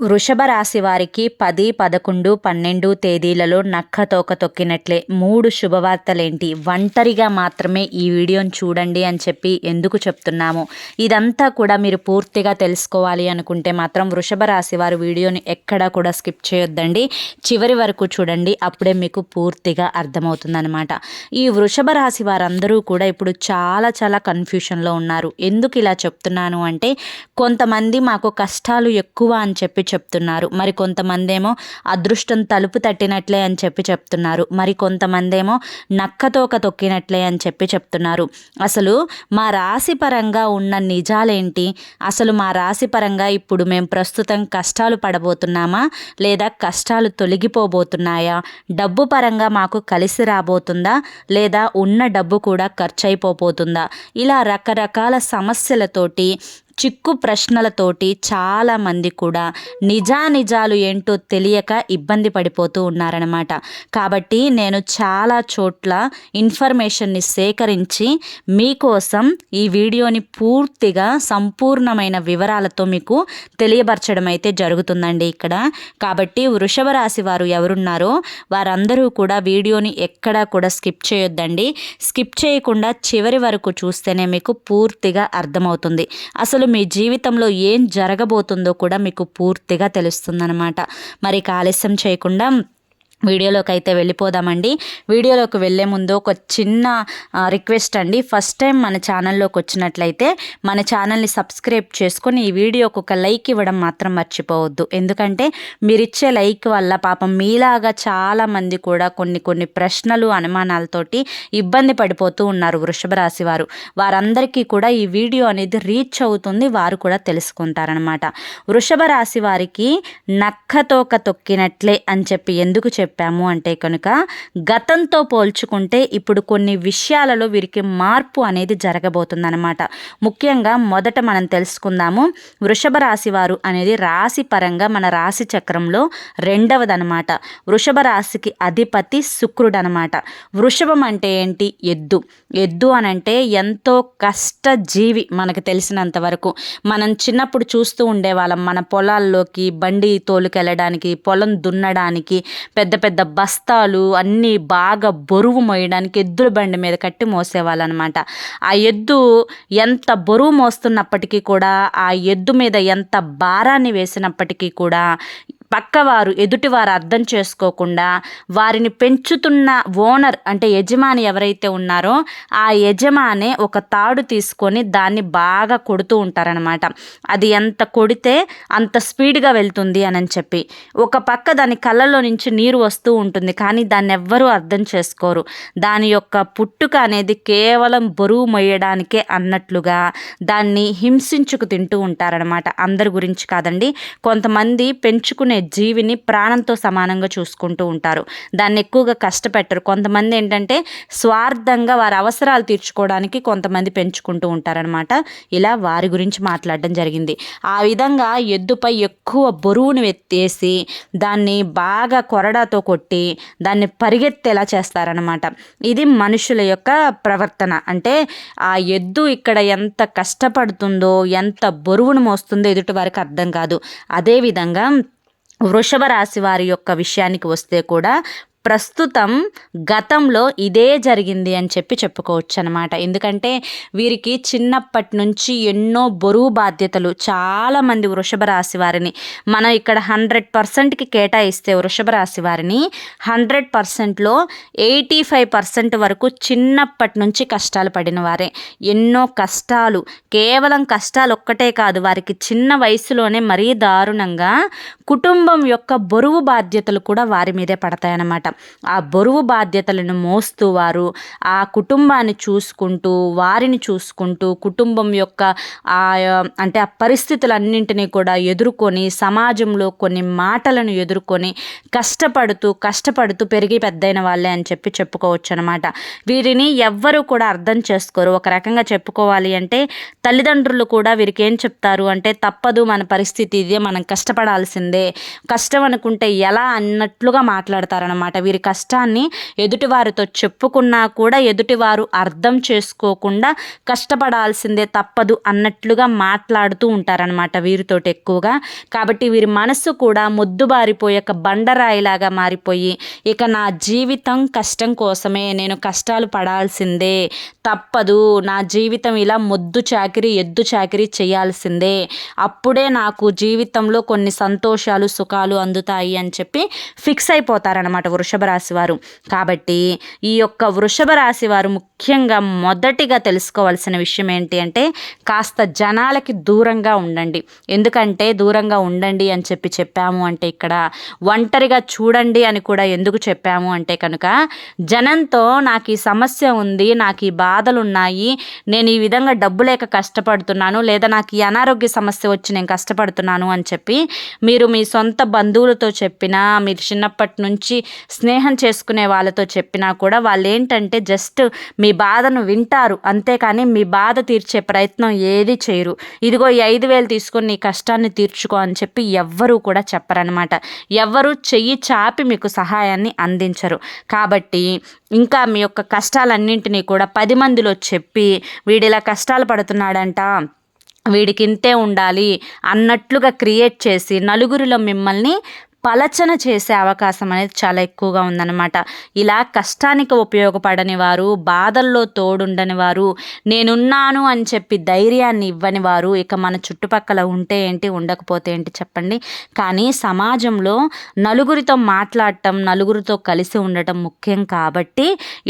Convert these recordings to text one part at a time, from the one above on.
వృషభ రాశి వారికి పది పదకొండు పన్నెండు తేదీలలో నక్క తోక తొక్కినట్లే మూడు శుభవార్తలేంటి? ఒంటరిగా మాత్రమే ఈ వీడియోని చూడండి అని చెప్పి ఎందుకు చెప్తున్నాము? ఇదంతా కూడా మీరు పూర్తిగా తెలుసుకోవాలి అనుకుంటే మాత్రం వృషభ రాశి వారు వీడియోని ఎక్కడా కూడా స్కిప్ చేయొద్దండి. చివరి వరకు చూడండి అప్పుడే మీకు పూర్తిగా అర్థమవుతుందనమాట ఈ వృషభ రాశి వారందరూ కూడా ఇప్పుడు చాలా చాలా కన్ఫ్యూషన్లో ఉన్నారు. ఎందుకు ఇలా చెప్తున్నాను అంటే కొంతమంది మాకు కష్టాలు ఎక్కువ అని చెప్పి చెప్తున్నారు. మరి కొంతమంది ఏమో అదృష్టం తలుపు తట్టినట్లే అని చెప్పి చెప్తున్నారు. మరి కొంతమంది ఏమో నక్కతోక తొక్కినట్లే అని చెప్పి చెప్తున్నారు. అసలు మా రాశి పరంగా ఉన్న నిజాలేంటి? అసలు మా రాశి పరంగా ఇప్పుడు మేము ప్రస్తుతం కష్టాలు పడబోతున్నామా? లేదా కష్టాలు తొలగిపోబోతున్నాయా? డబ్బు పరంగా మాకు కలిసి రాబోతుందా? లేదా ఉన్న డబ్బు కూడా ఖర్చు అయిపోబోతుందా ఇలా రకరకాల సమస్యలతోటి చిక్కు ప్రశ్నలతోటి చాలామంది కూడా నిజానిజాలు ఏంటో తెలియక ఇబ్బంది పడిపోతూ ఉన్నారనమాట కాబట్టి నేను చాలా చోట్ల ఇన్ఫర్మేషన్ని సేకరించి మీకోసం ఈ వీడియోని పూర్తిగా సంపూర్ణమైన వివరాలతో మీకు తెలియపరచడం అయితే జరుగుతుందండి ఇక్కడ. కాబట్టి వృషభ రాశి వారు ఎవరున్నారో వారందరూ కూడా వీడియోని ఎక్కడా కూడా స్కిప్ చేయొద్దండి. స్కిప్ చేయకుండా చివరి వరకు చూస్తేనే మీకు పూర్తిగా అర్థమవుతుంది. అసలు మీ జీవితంలో ఏం జరగబోతుందో కూడా మీకు పూర్తిగా తెలుస్తుందన్నమాట. మరి ఆలస్యం చేయకుండా వీడియోలోకి అయితే వెళ్ళిపోదామండి. వీడియోలోకి వెళ్ళే ముందు ఒక చిన్న రిక్వెస్ట్ అండి. ఫస్ట్ టైం మన ఛానల్లోకి వచ్చినట్లయితే మన ఛానల్ని సబ్స్క్రైబ్ చేసుకొని ఈ వీడియోకి ఒక లైక్ ఇవ్వడం మాత్రం మర్చిపోవద్దు. ఎందుకంటే మీరిచ్చే లైక్ వల్ల పాపం మీలాగా చాలామంది కూడా కొన్ని కొన్ని ప్రశ్నలు అనుమానాలతోటి ఇబ్బంది పడిపోతూ ఉన్నారు వృషభ రాశి వారు. వారందరికీ కూడా ఈ వీడియో అనేది రీచ్ అవుతుంది వారు కూడా తెలుసుకుంటారనమాట వృషభ రాశి వారికి నక్కతోక తొక్కినట్లే అని చెప్పి ఎందుకు చెప్పి చెప్పాము అంటే కనుక గతంతో పోల్చుకుంటే ఇప్పుడు కొన్ని విషయాలలో వీరికి మార్పు అనేది జరగబోతుందన్నమాట. ముఖ్యంగా మొదట మనం తెలుసుకుందాము వృషభ రాశి వారు అనేది రాశి పరంగా మన రాశి చక్రంలో రెండవదనమాట వృషభ రాశికి అధిపతి శుక్రుడు అనమాట వృషభం అంటే ఏంటి? ఎద్దు. ఎద్దు అని అంటే ఎంతో కష్టజీవి మనకు తెలిసినంత వరకు. మనం చిన్నప్పుడు చూస్తూ ఉండేవాళ్ళం మన పొలాల్లోకి బండి తోలుకెళ్ళడానికి పొలం దున్నడానికి పెద్ద పెద్ద బస్తాలు అన్నీ బాగా బరువు మోయడానికి ఎద్దుల బండి మీద కట్టి మోసేవాళ్ళు అనమాట ఆ ఎద్దు ఎంత బరువు మోస్తున్నప్పటికీ కూడా ఆ ఎద్దు మీద ఎంత భారాన్ని వేసినప్పటికీ కూడా పక్కవారు ఎదుటివారు అర్థం చేసుకోకుండా వారిని పెంచుతున్న ఓనర్ అంటే యజమాని ఎవరైతే ఉన్నారో ఆ యజమానే ఒక తాడు తీసుకొని దాన్ని బాగా కొడుతూ ఉంటారనమాట అది ఎంత కొడితే అంత స్పీడ్గా వెళ్తుంది అని చెప్పి. ఒక పక్క దాని కళ్ళలో నుంచి నీరు వస్తూ ఉంటుంది కానీ దాన్ని ఎవ్వరూ అర్థం చేసుకోరు. దాని యొక్క పుట్టుక అనేది కేవలం బరువు మొయ్యడానికే అన్నట్లుగా దాన్ని హింసించుకు తింటూ ఉంటారనమాట అందరి గురించి కాదండి. కొంతమంది పెంచుకునే జీవిని ప్రాణంతో సమానంగా చూసుకుంటూ ఉంటారు. దాన్ని ఎక్కువగా కష్టపెట్టరు. కొంతమంది ఏంటంటే స్వార్థంగా వారి అవసరాలు తీర్చుకోవడానికి కొంతమంది పెంచుకుంటూ ఉంటారనమాట ఇలా వారి గురించి మాట్లాడడం జరిగింది. ఆ విధంగా ఎద్దుపై ఎక్కువ బరువును ఎత్తేసి దాన్ని బాగా కొరడాతో కొట్టి దాన్ని పరిగెత్తేలా చేస్తారనమాట ఇది మనుషుల యొక్క ప్రవర్తన. అంటే ఆ ఎద్దు ఇక్కడ ఎంత కష్టపడుతుందో ఎంత బరువును మోస్తుందో ఎదుటి వారికి అర్థం కాదు. అదేవిధంగా వృషభ రాశి వారి యొక్క విషయానికి వస్తే కూడా ప్రస్తుతం గతంలో ఇదే జరిగింది అని చెప్పి చెప్పుకోవచ్చు అనమాట ఎందుకంటే వీరికి చిన్నప్పటి నుంచి ఎన్నో బరువు బాధ్యతలు చాలామంది వృషభ రాశి వారిని మనం ఇక్కడ హండ్రెడ్ పర్సెంట్కి కేటాయిస్తే వృషభ రాశి వారిని హండ్రెడ్ పర్సెంట్లో ఎయిటీ ఫైవ్ పర్సెంట్ వరకు చిన్నప్పటి నుంచి కష్టాలు పడిన వారే. ఎన్నో కష్టాలు కేవలం కష్టాలు ఒక్కటే కాదు వారికి చిన్న వయసులోనే మరీ దారుణంగా కుటుంబం యొక్క బరువు బాధ్యతలు కూడా వారి మీదే పడతాయన్నమాట. ఆ బరువు బాధ్యతలను మోస్తూ వారు ఆ కుటుంబాన్ని చూసుకుంటూ వారిని చూసుకుంటూ కుటుంబం యొక్క ఆ అంటే ఆ పరిస్థితులన్నింటినీ కూడా ఎదుర్కొని సమాజంలో కొన్ని మాటలను ఎదుర్కొని కష్టపడుతూ కష్టపడుతూ పెరిగి పెద్దయిన వాళ్ళే అని చెప్పి చెప్పుకోవచ్చు అనమాట వీరిని ఎవ్వరూ కూడా అర్థం చేసుకోరు. ఒక రకంగా చెప్పుకోవాలి అంటే తల్లిదండ్రులు కూడా వీరికి ఏం చెప్తారు అంటే తప్పదు మన పరిస్థితి ఇదే మనం కష్టపడాల్సిందే పడాల్సిందే కష్టం అనుకుంటే ఎలా అన్నట్లుగా మాట్లాడతారనమాట వీరి కష్టాన్ని ఎదుటివారితో చెప్పుకున్నా కూడా ఎదుటివారు అర్థం చేసుకోకుండా కష్టపడాల్సిందే తప్పదు అన్నట్లుగా మాట్లాడుతూ ఉంటారనమాట వీరితోటి ఎక్కువగా. కాబట్టి వీరి మనసు కూడా మొద్దుబారిపోయాక ఒక బండరాయిలాగా మారిపోయి ఇక నా జీవితం కష్టం కోసమే నేను కష్టాలు పడాల్సిందే తప్పదు. నా జీవితం ఇలా మొద్దు చాకిరి ఎద్దు చాకిరి చేయాల్సిందే. అప్పుడే నాకు జీవితంలో కొన్ని సంతోషాలు సుఖాలు అందుతాయి అని చెప్పి ఫిక్స్ అయిపోతారనమాట వృషభ రాశి వారు. కాబట్టి ఈ యొక్క వృషభ రాశి వారు ముఖ్యంగా మొదటిగా తెలుసుకోవాల్సిన విషయం ఏంటి అంటే కాస్త జనాలకి దూరంగా ఉండండి. ఎందుకంటే దూరంగా ఉండండి అని చెప్పి చెప్పాము అంటే ఇక్కడ ఒంటరిగా చూడండి అని కూడా ఎందుకు చెప్పాము అంటే కనుక జనంతో నాకు ఈ సమస్య ఉంది నాకు ఈ బాధ ఉన్నాయి నేను ఈ విధంగా డబ్బు లేక కష్టపడుతున్నాను లేదా నాకు ఈ అనారోగ్య సమస్య వచ్చి నేను కష్టపడుతున్నాను అని చెప్పి మీరు మీ సొంత బంధువులతో చెప్పినా మీరు చిన్నప్పటి నుంచి స్నేహం చేసుకునే వాళ్ళతో చెప్పినా కూడా వాళ్ళు ఏంటంటే జస్ట్ మీ బాధను వింటారు. అంతేకాని మీ బాధ తీర్చే ప్రయత్నం ఏది చేయరు. ఇదిగో ఈ ఐదు వేలు తీసుకొని నీ కష్టాన్ని తీర్చుకో అని చెప్పి ఎవ్వరూ కూడా చెప్పరనమాట ఎవ్వరూ చెయ్యి చాపి మీకు సహాయాన్ని అందించరు. కాబట్టి ఇంకా మీ యొక్క కష్టాలన్నింటినీ కూడా పది మంది మందిలో చెప్పి వీడిలా కష్టాలు పడుతున్నాడంట. వీడికి ఇంతే ఉండాలి అన్నట్లుగా క్రియేట్ చేసి నలుగురిలో మిమ్మల్ని పలచన చేసే అవకాశం అనేది చాలా ఎక్కువగా ఉందన్నమాట. ఇలా కష్టానికి ఉపయోగపడని వారు బాధల్లో తోడుండని వారు నేనున్నాను అని చెప్పి ధైర్యాన్ని ఇవ్వని వారు ఇక మన చుట్టుపక్కల ఉంటే ఏంటి ఉండకపోతే ఏంటి చెప్పండి. కానీ సమాజంలో నలుగురితో మాట్లాడటం నలుగురితో కలిసి ఉండటం ముఖ్యం కాబట్టి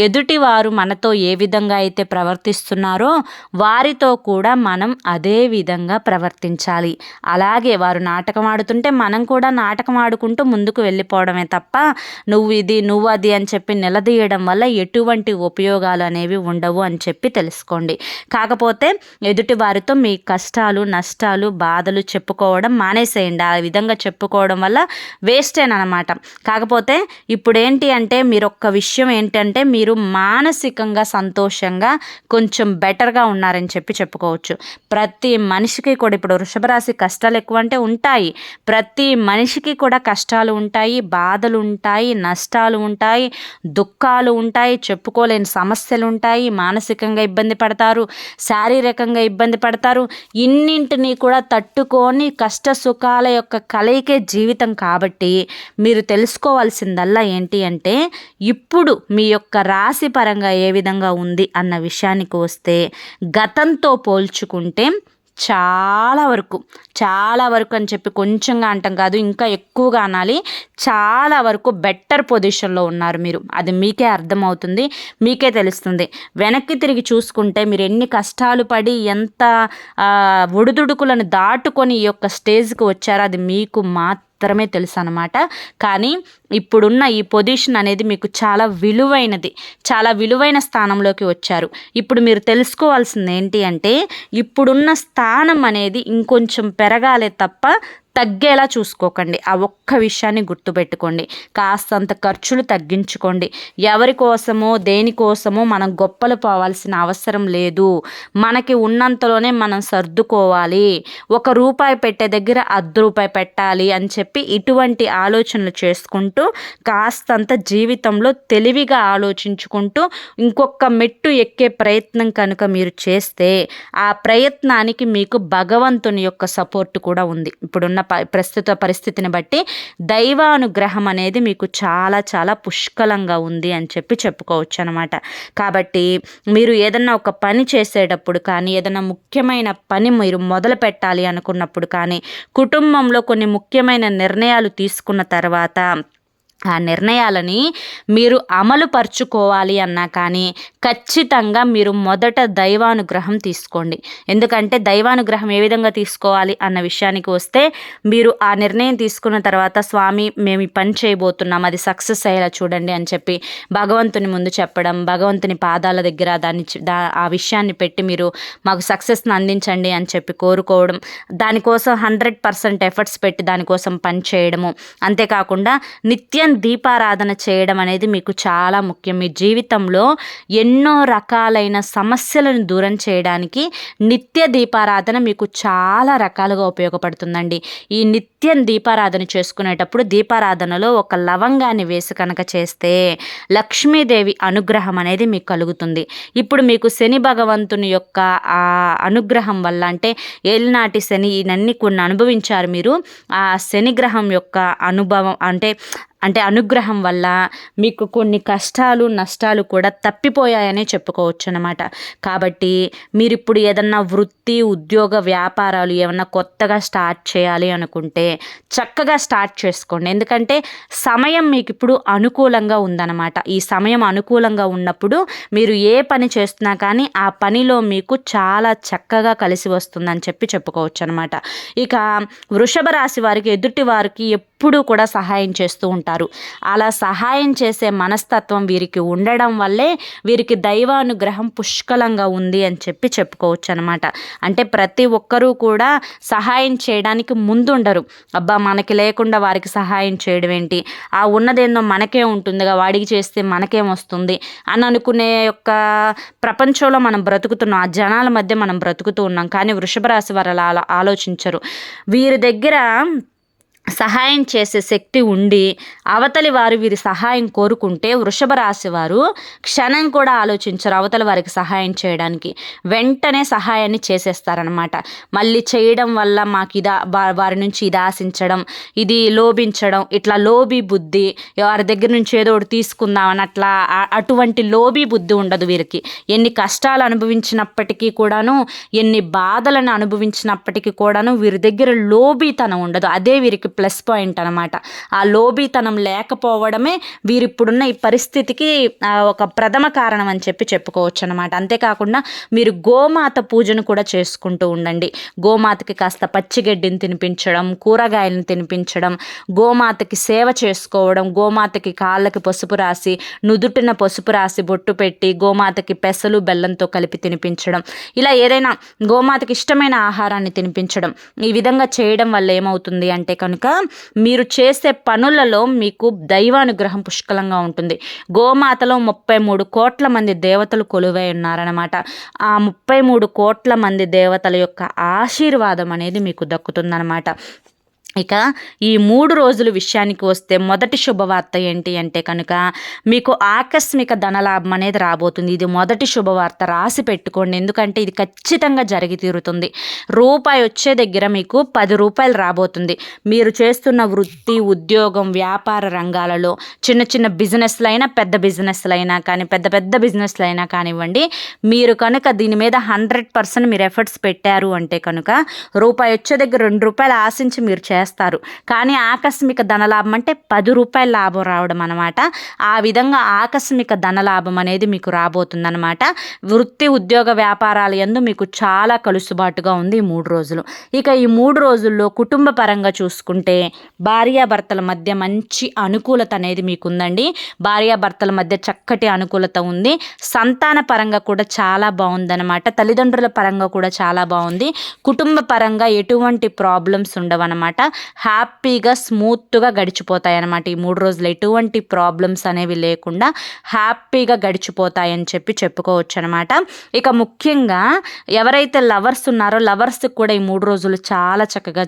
ఎదుటివారు మనతో ఏ విధంగా అయితే ప్రవర్తిస్తున్నారో వారితో కూడా మనం అదే విధంగా ప్రవర్తించాలి. అలాగే వారు నాటకం ఆడుతుంటే మనం కూడా నాటకం ఆడు చేసుకుంటూ ముందుకు వెళ్ళిపోవడమే తప్ప నువ్వు ఇది నువ్వు అది అని చెప్పి నిలదీయడం వల్ల ఎటువంటి ఉపయోగాలు అనేవి ఉండవు అని చెప్పి తెలుసుకోండి. కాకపోతే ఎదుటి వారితో మీ కష్టాలు నష్టాలు బాధలు చెప్పుకోవడం మానేసేయండి. ఆ విధంగా చెప్పుకోవడం వల్ల వేస్టేనమాట కాకపోతే ఇప్పుడు ఏంటి అంటే మీరు ఒక్క విషయం ఏంటంటే మీరు మానసికంగా సంతోషంగా కొంచెం బెటర్గా ఉన్నారని చెప్పి చెప్పుకోవచ్చు. ప్రతి మనిషికి కూడా ఇప్పుడు వృషభరాశి కష్టాలు ఎక్కువ అంటే ఉంటాయి. ప్రతి మనిషికి కూడా కష్టాలు ఉంటాయి బాధలు ఉంటాయి నష్టాలు ఉంటాయి దుఃఖాలు ఉంటాయి చెప్పుకోలేని సమస్యలు ఉంటాయి మానసికంగా ఇబ్బంది పడతారు శారీరకంగా ఇబ్బంది పడతారు. ఇన్నింటినీ కూడా తట్టుకొని కష్ట సుఖాల యొక్క కలయికే జీవితం కాబట్టి మీరు తెలుసుకోవాల్సిందల్లా ఏంటి అంటే ఇప్పుడు మీ యొక్క రాశి పరంగా ఏ విధంగా ఉంది అన్న విషయానికి వస్తే గతంతో పోల్చుకుంటే చాలా వరకు చాలా వరకు అని చెప్పి కొంచెంగా అంటాం కాదు ఇంకా ఎక్కువగా అనాలి. చాలా వరకు బెటర్ పొజిషన్లో ఉన్నారు మీరు. అది మీకే అర్థమవుతుంది మీకే తెలుస్తుంది. వెనక్కి తిరిగి చూసుకుంటే మీరు ఎన్ని కష్టాలు పడి ఎంత ఒడిదుడుకులను దాటుకొని ఈ యొక్క స్టేజ్కి వచ్చారో అది మీకు మాత్రం మాత్రమే తెలుసు అనమాట కానీ ఇప్పుడున్న ఈ పొజిషన్ అనేది మీకు చాలా విలువైనది. చాలా విలువైన స్థానంలోకి వచ్చారు. ఇప్పుడు మీరు తెలుసుకోవాల్సింది ఏంటి అంటే ఇప్పుడున్న స్థానం అనేది ఇంకొంచెం పెరగాలే తప్ప తగ్గేలా చూసుకోకండి. ఆ ఒక్క విషయాన్ని గుర్తుపెట్టుకోండి. కాస్తంత ఖర్చులు తగ్గించుకోండి. ఎవరి కోసమో దేనికోసమో మనం గొప్పలు పోవాల్సిన అవసరం లేదు. మనకి ఉన్నంతలోనే మనం సర్దుకోవాలి. ఒక రూపాయి పెట్టే దగ్గర అర్ధ రూపాయి పెట్టాలి అని చెప్పి ఇటువంటి ఆలోచనలు చేసుకుంటూ కాస్తంత జీవితంలో తెలివిగా ఆలోచించుకుంటూ ఇంకొక మెట్టు ఎక్కే ప్రయత్నం కనుక మీరు చేస్తే ఆ ప్రయత్నానికి మీకు భగవంతుని యొక్క సపోర్ట్ కూడా ఉంది. ఇప్పుడున్న ప్రస్తుత పరిస్థితిని బట్టి దైవానుగ్రహం అనేది మీకు చాలా చాలా పుష్కలంగా ఉంది అని చెప్పి చెప్పుకోవచ్చు అనమాట కాబట్టి మీరు ఏదన్నా ఒక పని చేసేటప్పుడు కానీ ఏదైనా ముఖ్యమైన పని మీరు మొదలు పెట్టాలి అనుకున్నప్పుడు కానీ కుటుంబంలో కొన్ని ముఖ్యమైన నిర్ణయాలు తీసుకున్న తర్వాత ఆ నిర్ణయాలని మీరు అమలు పరుచుకోవాలి అన్నా కానీ ఖచ్చితంగా మీరు మొదట దైవానుగ్రహం తీసుకోండి. ఎందుకంటే దైవానుగ్రహం ఏ విధంగా తీసుకోవాలి అన్న విషయానికి వస్తే మీరు ఆ నిర్ణయం తీసుకున్న తర్వాత స్వామి మేము ఈ పని చేయబోతున్నాం అది సక్సెస్ అయ్యేలా చూడండి అని చెప్పి భగవంతుని ముందు చెప్పడం భగవంతుని పాదాల దగ్గర దాన్ని దా ఆ విషయాన్ని పెట్టి మీరు మాకు సక్సెస్ని అందించండి అని చెప్పి కోరుకోవడం దానికోసం హండ్రెడ్ పర్సెంట్ ఎఫర్ట్స్ పెట్టి దానికోసం పని చేయడము. అంతేకాకుండా నిత్యం నిత్యం దీపారాధన చేయడం అనేది మీకు చాలా ముఖ్యం. మీ జీవితంలో ఎన్నో రకాలైన సమస్యలను దూరం చేయడానికి నిత్య దీపారాధన మీకు చాలా రకాలుగా ఉపయోగపడుతుందండి. ఈ నిత్యం దీపారాధన చేసుకునేటప్పుడు దీపారాధనలో ఒక లవంగాన్ని వేసి కనుక చేస్తే లక్ష్మీదేవి అనుగ్రహం అనేది మీకు కలుగుతుంది. ఇప్పుడు మీకు శని భగవంతుని యొక్క ఆ అనుగ్రహం వల్ల అంటే ఏలినాటి శని ఇవన్నీ కొన్ని అనుభవించారు మీరు. ఆ శని గ్రహం యొక్క అనుభవం అంటే అంటే అనుగ్రహం వల్ల మీకు కొన్ని కష్టాలు నష్టాలు కూడా తప్పిపోయాయనే చెప్పుకోవచ్చు అనమాట కాబట్టి మీరు ఇప్పుడు ఏదన్నా వృత్తి ఉద్యోగ వ్యాపారాలు ఏమన్నా కొత్తగా స్టార్ట్ చేయాలి అనుకుంటే చక్కగా స్టార్ట్ చేసుకోండి. ఎందుకంటే సమయం మీకు ఇప్పుడు అనుకూలంగా ఉందన్నమాట. ఈ సమయం అనుకూలంగా ఉన్నప్పుడు మీరు ఏ పని చేస్తున్నా కానీ ఆ పనిలో మీకు చాలా చక్కగా కలిసి వస్తుందని చెప్పి చెప్పుకోవచ్చు అనమాట ఇక వృషభ రాశి వారికి ఎదుటి వారికి ఎప్పుడూ కూడా సహాయం చేస్తూ ఉంటారు. అలా సహాయం చేసే మనస్తత్వం వీరికి ఉండడం వల్లే వీరికి దైవానుగ్రహం పుష్కలంగా ఉంది అని చెప్పి చెప్పుకోవచ్చు అనమాట అంటే ప్రతి ఒక్కరూ కూడా సహాయం చేయడానికి ముందుండరు. అబ్బా మనకి లేకుండా వారికి సహాయం చేయడం ఏంటి? ఆ ఉన్నదేందో మనకే ఉంటుందిగా వాడికి చేస్తే మనకేం వస్తుంది? అని అనుకునే యొక్క ప్రపంచంలో మనం బ్రతుకుతున్నాం. ఆ జనాల మధ్య మనం బ్రతుకుతూ ఉన్నాం. కానీ వృషభ రాశి వారు అలా ఆలోచించరు. వీరి దగ్గర సహాయం చేసే శక్తి ఉండి అవతలి వారు వీరి సహాయం కోరుకుంటే వృషభ రాశి వారు క్షణం కూడా ఆలోచించరు అవతలి వారికి సహాయం చేయడానికి. వెంటనే సహాయాన్ని చేసేస్తారనమాట మళ్ళీ చేయడం వల్ల మాకు ఇదా వారి నుంచి ఇది ఆశించడం ఇది లోభించడం ఇట్లా లోబీ బుద్ధి వారి దగ్గర నుంచి ఏదో ఒకటి తీసుకుందామని అట్లా అటువంటి లోబీ బుద్ధి ఉండదు వీరికి. ఎన్ని కష్టాలు అనుభవించినప్పటికీ కూడాను ఎన్ని బాధలను అనుభవించినప్పటికీ కూడాను వీరి దగ్గర లోబీతనం ఉండదు. అదే వీరికి ప్లస్ పాయింట్ అనమాట ఆ లోబీతనం లేకపోవడమే వీరిప్పుడున్న ఈ పరిస్థితికి ఒక ప్రథమ కారణం అని చెప్పి చెప్పుకోవచ్చు అనమాట అంతేకాకుండా మీరు గోమాత పూజను కూడా చేసుకుంటూ ఉండండి. గోమాతకి కాస్త పచ్చిగడ్డిని తినిపించడం కూరగాయలను తినిపించడం గోమాతకి సేవ చేసుకోవడం గోమాతకి కాళ్ళకి పసుపు రాసి నుదుటిన పసుపు రాసి బొట్టు పెట్టి గోమాతకి పెసలు బెల్లంతో కలిపి తినిపించడం. ఇలా ఏదైనా గోమాతకి ఇష్టమైన ఆహారాన్ని తినిపించడం. ఈ విధంగా చేయడం వల్ల ఏమవుతుంది అంటే కనుక మీరు చేసే పనులలో మీకు దైవానుగ్రహం పుష్కలంగా ఉంటుంది. గోమాతలో ముప్పై మూడు కోట్ల మంది దేవతలు కొలువై ఉన్నారనమాట ఆ ముప్పై మూడు కోట్ల మంది దేవతల యొక్క ఆశీర్వాదం అనేది మీకు దక్కుతుందనమాట ఇక ఈ మూడు రోజుల విషయానికి వస్తే మొదటి శుభవార్త ఏంటి అంటే కనుక మీకు ఆకస్మిక ధనలాభం అనేది రాబోతుంది. ఇది మొదటి శుభవార్త. రాసి పెట్టుకోండి. ఎందుకంటే ఇది ఖచ్చితంగా జరిగి తీరుతుంది. రూపాయి వచ్చే దగ్గర మీకు పది రూపాయలు రాబోతుంది. మీరు చేస్తున్న వృత్తి ఉద్యోగం వ్యాపార రంగాలలో చిన్న చిన్న బిజినెస్లు అయినా పెద్ద బిజినెస్లు అయినా కానీ పెద్ద పెద్ద బిజినెస్లు అయినా కానివ్వండి మీరు కనుక దీని మీద హండ్రెడ్ పర్సెంట్ మీరు ఎఫర్ట్స్ పెట్టారు అంటే కనుక రూపాయి వచ్చే దగ్గర రెండు రూపాయలు ఆశించి మీరు చేస్తారు చేస్తారు. కానీ ఆకస్మిక ధనలాభం అంటే పది రూపాయల లాభం రావడం అనమాట ఆ విధంగా ఆకస్మిక ధనలాభం అనేది మీకు రాబోతుందనమాట వృత్తి ఉద్యోగ వ్యాపారాల ఎందు మీకు చాలా కలుసుబాటుగా ఉంది ఈ మూడు రోజులు. ఇక ఈ మూడు రోజుల్లో కుటుంబ పరంగా చూసుకుంటే భార్యాభర్తల మధ్య మంచి అనుకూలత అనేది మీకు ఉందండి భార్యాభర్తల మధ్య చక్కటి అనుకూలత ఉంది. సంతాన పరంగా కూడా చాలా బాగుందన్నమాట. తల్లిదండ్రుల పరంగా కూడా చాలా బాగుంది. కుటుంబ పరంగా ఎటువంటి ప్రాబ్లమ్స్ ఉండవన్నమాట. హ్యాపీగా స్మూత్గా గడిచిపోతాయి అనమాట ఈ మూడు రోజులు ఎటువంటి ప్రాబ్లమ్స్ అనేవి లేకుండా హ్యాపీగా గడిచిపోతాయని చెప్పి చెప్పుకోవచ్చు అనమాట ఇక ముఖ్యంగా ఎవరైతే లవర్స్ ఉన్నారో లవర్స్కి కూడా ఈ మూడు రోజులు చాలా చక్కగా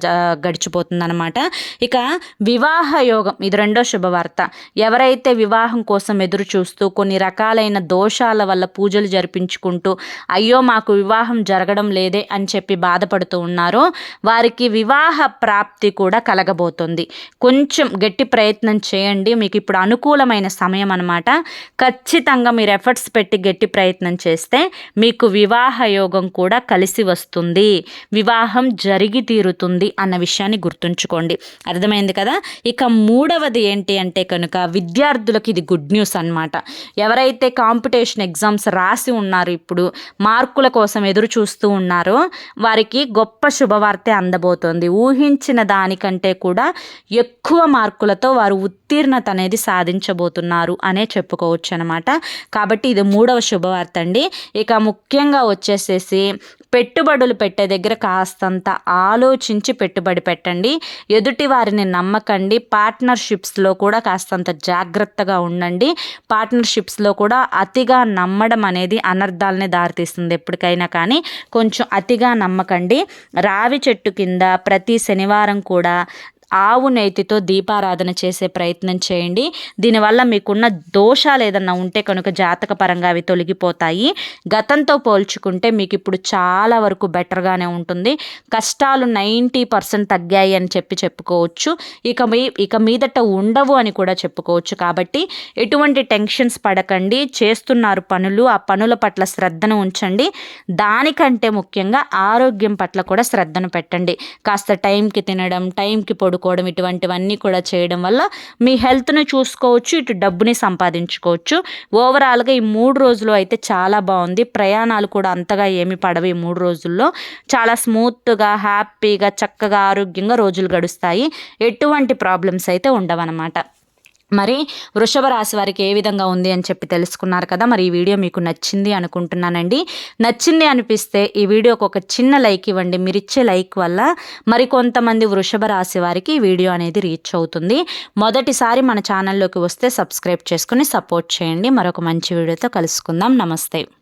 గడిచిపోతుంది అనమాట ఇక వివాహ యోగం ఇది రెండో శుభవార్త. ఎవరైతే వివాహం కోసం ఎదురు చూస్తూ కొన్ని రకాలైన దోషాల వల్ల పూజలు జరిపించుకుంటూ అయ్యో మాకు వివాహం జరగడం లేదే అని చెప్పి బాధపడుతూ ఉన్నారో వారికి వివాహ ప్రాప్తి కూడా కలగబోతుంది. కొంచెం గట్టి ప్రయత్నం చేయండి. మీకు ఇప్పుడు అనుకూలమైన సమయం అనమాట ఖచ్చితంగా మీరు ఎఫర్ట్స్ పెట్టి గట్టి ప్రయత్నం చేస్తే మీకు వివాహ యోగం కూడా కలిసి వస్తుంది. వివాహం జరిగి తీరుతుంది అన్న విషయాన్ని గుర్తుంచుకోండి. అర్థమైంది కదా? ఇక మూడవది ఏంటి అంటే కనుక విద్యార్థులకు ఇది గుడ్ న్యూస్ అనమాట ఎవరైతే కాంపిటీషన్ ఎగ్జామ్స్ రాసి ఉన్నారు ఇప్పుడు మార్కుల కోసం ఎదురు చూస్తూ ఉన్నారో వారికి గొప్ప శుభవార్త అందబోతోంది. ఊహించిన దాని దానికంటే కూడా ఎక్కువ మార్కులతో వారు ఉత్తీర్ణత అనేది సాధించబోతున్నారు అనే చెప్పుకోవచ్చు అనమాట కాబట్టి ఇది మూడవ శుభవార్త అండి ఇక ముఖ్యంగా వచ్చేసేసి పెట్టుబడులు పెట్టే దగ్గర కాస్తంత ఆలోచించి పెట్టుబడి పెట్టండి. ఎదుటి వారిని నమ్మకండి. పార్ట్నర్షిప్స్లో కూడా కాస్తంత జాగ్రత్తగా ఉండండి. పార్ట్నర్షిప్స్లో కూడా అతిగా నమ్మడం అనేది అనర్థాలని దారితీస్తుంది ఎప్పటికైనా కానీ. కొంచెం అతిగా నమ్మకండి. రావి చెట్టు కింద ప్రతి శనివారం కూడా ఆవు నేతితో దీపారాధన చేసే ప్రయత్నం చేయండి. దీనివల్ల మీకున్న దోషాలు ఏదన్నా ఉంటే కనుక జాతక పరంగా అవి తొలగిపోతాయి. గతంతో పోల్చుకుంటే మీకు ఇప్పుడు చాలా వరకు బెటర్గానే ఉంటుంది. కష్టాలు నైంటీ పర్సెంట్ తగ్గాయి అని చెప్పి చెప్పుకోవచ్చు. ఇక మీ ఇక మీదట ఉండవు అని కూడా చెప్పుకోవచ్చు. కాబట్టి ఎటువంటి టెన్షన్స్ పడకండి. చేస్తున్నారు పనులు ఆ పనుల పట్ల శ్రద్ధను ఉంచండి. దానికంటే ముఖ్యంగా ఆరోగ్యం పట్ల కూడా శ్రద్ధను పెట్టండి. కాస్త టైంకి తినడం టైంకి పడుకోవడం ఇటువంటివన్నీ కూడా చేయడం వల్ల మీ హెల్త్ని చూసుకోవచ్చు ఇటు డబ్బుని సంపాదించుకోవచ్చు. ఓవరాల్గా ఈ మూడు రోజులు అయితే చాలా బాగుంది. ప్రయాణాలు కూడా అంతగా ఏమి పడవు ఈ మూడు రోజుల్లో. చాలా స్మూత్గా హ్యాపీగా చక్కగా ఆరోగ్యంగా రోజులు గడుస్తాయి. ఎటువంటి ప్రాబ్లమ్స్ అయితే ఉండవన్నమాట. మరి వృషభ రాశి వారికి ఏ విధంగా ఉంది అని చెప్పి తెలుసుకున్నారు కదా. మరి ఈ వీడియో మీకు నచ్చింది అనుకుంటున్నానండి. నచ్చింది అనిపిస్తే ఈ వీడియోకి ఒక చిన్న లైక్ ఇవ్వండి. మీరు ఇచ్చే లైక్ వల్ల మరి కొంతమంది వృషభ రాశి వారికి ఈ వీడియో అనేది రీచ్ అవుతుంది. మొదటిసారి మన ఛానల్లోకి వస్తే సబ్స్క్రైబ్ చేసుకుని సపోర్ట్ చేయండి. మరొక మంచి వీడియోతో కలుసుకుందాం. నమస్తే.